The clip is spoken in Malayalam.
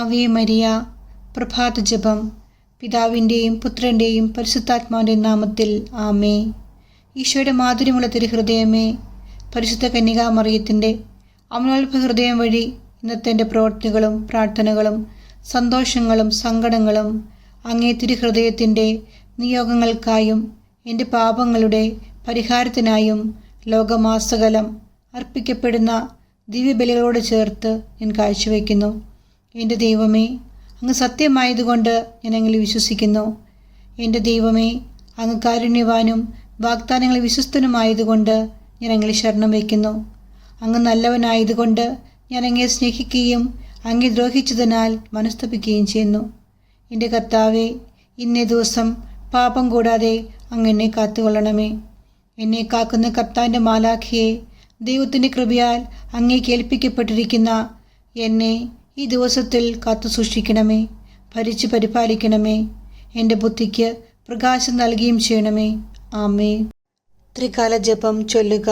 ആവേ മരിയ പ്രഭാത ജപം. പിതാവിന്റെയും പുത്രന്റെയും പരിശുദ്ധാത്മാവിന്റെയും നാമത്തിൽ ആമേ. ഈശോയുടെ മാധുര്യമുള്ള തിരുഹൃദയമേ പരിശുദ്ധ കന്യകാമറിയത്തിന്റെ അമലോത്ഭ ഹൃദയം വഴി ഇന്നത്തെ എന്റെ പ്രവൃത്തികളും പ്രാർത്ഥനകളും സന്തോഷങ്ങളും സങ്കടങ്ങളും അങ്ങേ തിരുഹൃദയത്തിന്റെ നിയോഗങ്ങൾക്കായും എന്റെ പാപങ്ങളുടെ പരിഹാരത്തിനായും ലോകമാസകലം അർപ്പിക്കപ്പെടുന്ന ദിവ്യബലികളോട് ചേർത്ത് ഞാൻ കാഴ്ചവെക്കുന്നു എന്റെ ദൈവമേ അങ്ങ് സത്യമായതുകൊണ്ട് ഞാൻ അങ്ങനെ വിശ്വസിക്കുന്നു. എന്റെ ദൈവമേ അങ്ങ് കാരുണ്യവാനും വാഗ്ദാനങ്ങളിൽ വിശ്വസ്തനുമായതുകൊണ്ട് ഞാൻ അങ്ങിൽ ശരണം വയ്ക്കുന്നു. അങ്ങ് നല്ലവനായതുകൊണ്ട് ഞാൻ അങ്ങയെ സ്നേഹിക്കുകയും അങ്ങ് ദ്രോഹിച്ചതിനാൽ മനസ്തപിക്കുകയും ചെയ്യുന്നു. എന്റെ കർത്താവെ ഇന്നേ ദിവസം പാപം കൂടാതെ അങ്ങ് എന്നെ കാത്തുകൊള്ളണമേ. എന്നെ കാക്കുന്ന കർത്താവിന്റെ മാലാഖിയെ ദൈവത്തിന്റെ കൃപയാൽ അങ്ങേ കേൾപ്പിക്കപ്പെട്ടിരിക്കുന്ന എന്നെ ഈ ദിവസത്തിൽ കാത്തു സൂക്ഷിക്കണമേ. ഭരിച്ചു പരിപാലിക്കണമേ. എന്റെ ബുദ്ധിക്ക് പ്രകാശം നൽകുകയും ചെയ്യണമേ. ആമേ ത്രികാല ജപം ചൊല്ലുക.